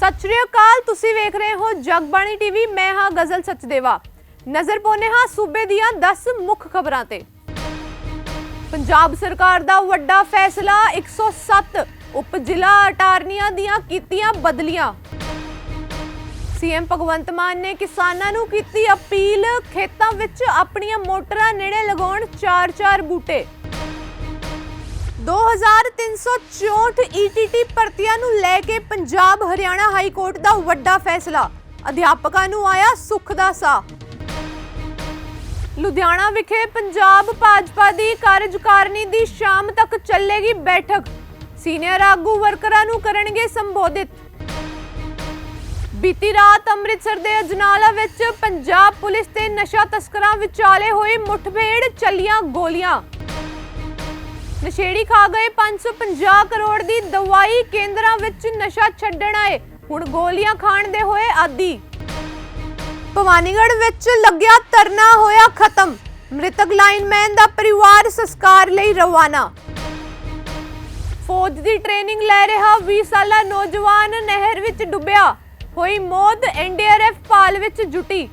ਸਤਿ ਸ਼੍ਰੀ ਅਕਾਲ, ਤੁਸੀਂ ਵੇਖ ਰਹੇ ਹੋ ਜਗਬਾਣੀ ਟੀਵੀ, ਮੈਂ ਹਾਂ ਗਜ਼ਲ ਸਚਦੇਵਾ। ਨਜ਼ਰ ਪਾਉਂਦੇ ਹਾਂ ਸੂਬੇ ਦੀਆਂ 10 ਮੁੱਖ ਖਬਰਾਂ ਤੇ। ਪੰਜਾਬ ਸਰਕਾਰ ਦਾ ਵੱਡਾ ਫੈਸਲਾ 107 ਉਪ ਜ਼ਿਲ੍ਹਾ ਅਟਾਰਨੀਆਂ ਦੀਆਂ ਕੀਤੀਆਂ ਬਦਲੀਆਂ। ਸੀਐਮ ਭਗਵੰਤ ਮਾਨ ਨੇ ਕਿਸਾਨਾਂ ਨੂੰ ਕੀਤੀ ਅਪੀਲ, ਖੇਤਾਂ ਵਿੱਚ ਆਪਣੀਆਂ ਮੋਟਰਾਂ ਨੇੜੇ ਲਗਾਉਣ 4-4 ਬੂਟੇ। 2364 ਈਟੀਟੀ ਭਰਤੀਆਂ ਨੂੰ ਲੈ ਕੇ ਪੰਜਾਬ ਹਰਿਆਣਾ ਹਾਈ ਕੋਰਟ ਦਾ ਵੱਡਾ ਫੈਸਲਾ। ਅਧਿਆਪਕਾਂ ਨੂੰ ਆਇਆ ਸੁੱਖ ਦਾ ਸਾਹ। ਲੁਧਿਆਣਾ ਵਿਖੇ ਪੰਜਾਬ ਭਾਜਪਾ ਦੀ ਕਾਰਜਕਾਰਨੀ ਦੀ ਸ਼ਾਮ ਤੱਕ ਚੱਲੇਗੀ ਬੈਠਕ। ਸੀਨੀਅਰ ਆਗੂ ਵਰਕਰਾਂ ਨੂੰ ਕਰਨਗੇ ਸੰਬੋਧਿਤ। ਬੀਤੀ ਰਾਤ ਅੰਮ੍ਰਿਤਸਰ ਦੇ ਅਜਨਾਲਾ ਵਿੱਚ ਪੰਜਾਬ ਪੁਲਿਸ ਤੇ ਨਸ਼ਾ ਤਸਕਰਾਂ ਵਿਚਾਲੇ ਹੋਈ ਮੁੱਠਭੇੜ ਚੱਲੀਆਂ ਗੋਲੀਆਂ। ਨਸ਼ੇੜੀ ਖਾ ਗਏ 550 ਕਰੋੜ ਦੀ ਦਵਾਈ ਕੇਂਦਰਾਂ ਵਿੱਚ ਨਸ਼ਾ ਛੱਡਣ ਆਏ। ਹੁਣ ਗੋਲੀਆਂ ਖਾਣ ਦੇ ਹੋਏ ਆਦੀ। ਭਵਾਨੀਗੜ੍ਹ ਵਿੱਚ ਲੱਗਿਆ ਧਰਨਾ ਹੋਇਆ ਖਤਮ। ਮ੍ਰਿਤਕ ਲਾਈਨਮੈਨ ਦਾ ਪਰਿਵਾਰ ਸੰਸਕਾਰ ਲਈ ਰਵਾਨਾ। ਫੌਜ ਦੀ ਟ੍ਰੇਨਿੰਗ ਲੈ ਰਿਹਾ 20 ਸਾਲਾ ਨੌਜਵਾਨ ਨਹਿਰ ਵਿੱਚ ਡੁੱਬਿਆ। ਹੋਈ ਮੌਤ ਐਨਡੀਆਰਐਫ ਪਾਲ ਵਿੱਚ ਜੁਟੀ।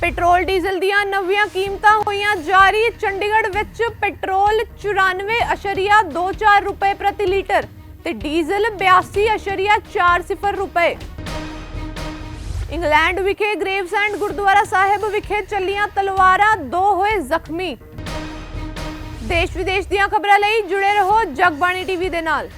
ਪੈਟਰੋਲ ਡੀਜ਼ਲ ਦੀਆਂ ਨਵੀਆਂ ਕੀਮਤਾਂ ਹੋਈਆਂ ਜਾਰੀ। ਚੰਡੀਗੜ੍ਹ ਵਿੱਚ ਪੈਟਰੋਲ 94.24 ਰੁਪਏ ਪ੍ਰਤੀ ਲੀਟਰ ਤੇ ਡੀਜ਼ਲ 82.40 ਰੁਪਏ। ਇੰਗਲੈਂਡ ਵਿਖੇ ਗ੍ਰੇਵਸੈਂਡ ਗੁਰਦੁਆਰਾ ਸਾਹਿਬ ਵਿਖੇ ਚੱਲੀਆਂ ਤਲਵਾਰਾਂ ਦੋ ਹੋਏ ਜ਼ਖਮੀ। ਦੇਸ਼ ਵਿਦੇਸ਼ ਦੀਆਂ ਖਬਰਾਂ ਲਈ ਜੁੜੇ ਰਹੋ ਜਗਬਾਣੀ ਟੀਵੀ ਦੇ ਨਾਲ।